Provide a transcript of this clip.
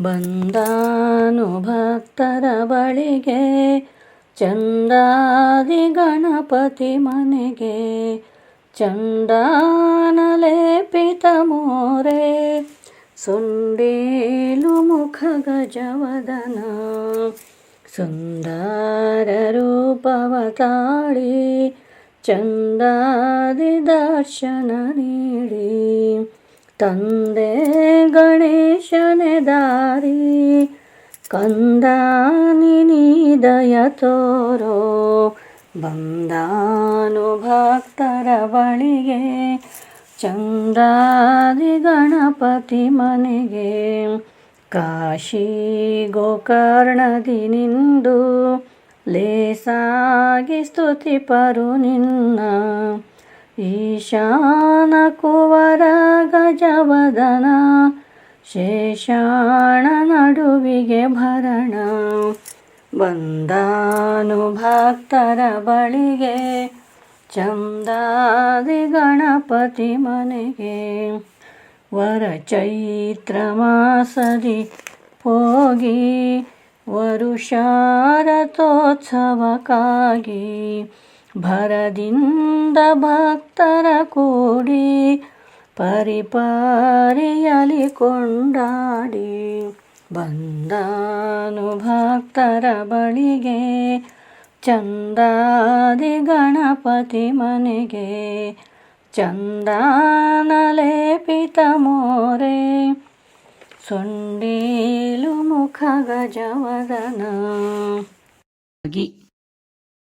ಬಂದಾನು ಭಕ್ತರ ಬಳಿಗೆ, ಚಂದಾದಿ ಗಣಪತಿ ಮನೆಗೆ ಚಂದಾನಲೇಪಿತ ಮೋರೆ, ಸುಂಡೇಲು ಮುಖ ಗಜವದನ, ಸುಂದರ ರೂಪವ ತಾಳಿ ಚಂದಾದಿ ದರ್ಶನ ನೀಡಿ. ತಂದೆ ಗಣೇಶನೆ ದಾರಿ, ಕಂದಾನಿ ದಯ ತೋರೋ, ಬಂದಾನು ಭಕ್ತರ ಬಳಿಗೆ ಚಂದಾದಿ ಗಣಪತಿ ಮನೆಗೆ, ಕಾಶಿ ಗೋಕರ್ಣದಿ ನಿಂದು, ಲೇಸಾಗಿ ಸ್ತುತಿಪರು ನಿನ್ನ. ಈಶಾನ ಕುವರ ಗಜವದನ, ಶೇಷಾಣ ನಡುವಿಗೆ ಭರಣ. ಬಂದಾನು ಭಕ್ತರ ಬಳಿಗೆ ಚಂದಾದಿ ಗಣಪತಿ ಮನೆಗೆ. ವರ ಚೈತ್ರ ಮಾಸದಿ ಹೋಗಿ ವರುಷಾರಥೋತ್ಸವಕ್ಕಾಗಿ ಭರದಿಂದ ಭಕ್ತರ ಕೂಡಿ ಪರಿಪಾರಿಯಲಿ ಕೊಂಡಾಡಿ ಬಂದಾನು ಭಕ್ತರ ಬಳಿಗೆ, ಚಂದಾದಿ ಗಣಪತಿ ಮನೆಗೆ. ಲೇಪಿತ ಮೋರೆ, ಸೊಂಡೇಲು ಮುಖ ಗಜವದನ.